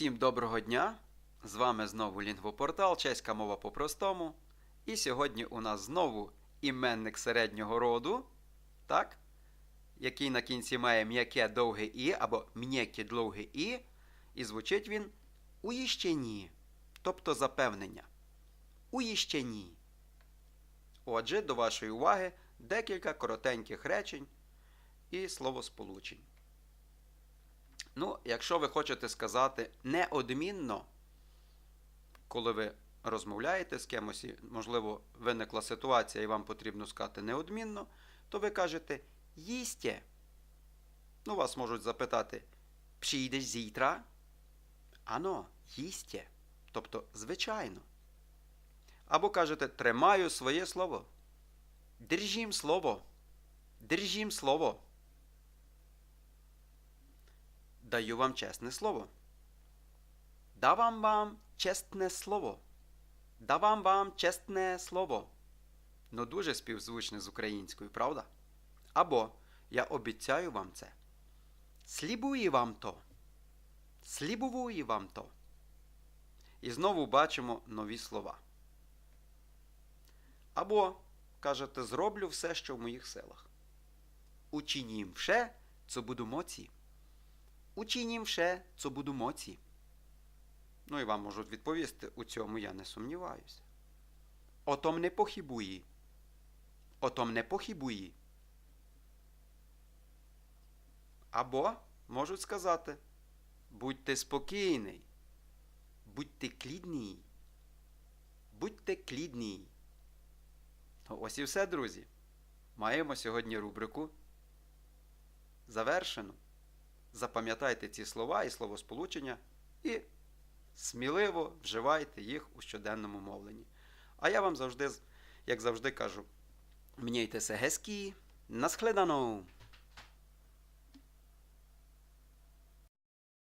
Всім доброго дня! З вами знову Лінгвопортал, чеська мова по-простому. І сьогодні у нас знову іменник середнього роду, так? який на кінці має м'яке довге і або м'яке довге і. І звучить він уїщені, тобто запевнення. Уїщені. Отже, до вашої уваги декілька коротеньких речень і словосполучень. Якщо ви хочете сказати неодмінно, коли ви розмовляєте з кимось, і, можливо, виникла ситуація і вам потрібно сказати неодмінно, то ви кажете їсте. Ну, вас можуть запитати, прийдеш зітра? Ано, їсте. Тобто, звичайно. Або кажете, тримаю своє слово. Держім слово. Держім слово. Даю вам чесне слово. Давам вам чесне слово. Давам вам чесне слово. Ну дуже співзвучне з українською, правда? Або я обіцяю вам це. Слібую вам то. Слібую вам то. І знову бачимо нові слова. Або кажете, зроблю все, що в моїх силах. Учинім все, co буду моці. Учинім все, co буду моці. Ну і вам можуть відповісти, у цьому я не сумніваюся. О том не похибуї. О том не похибуї. Або можуть сказати Будьте спокійний. Будьте клідний. Будьте клідний. Ну, Ось і все, друзі. Маємо сьогодні рубрику завершену. Запам'ятайте ці слова і словосполучення і сміливо вживайте їх у щоденному мовленні. А я вам завжди, як завжди, кажу: мнійтеся гескі, наскledanou!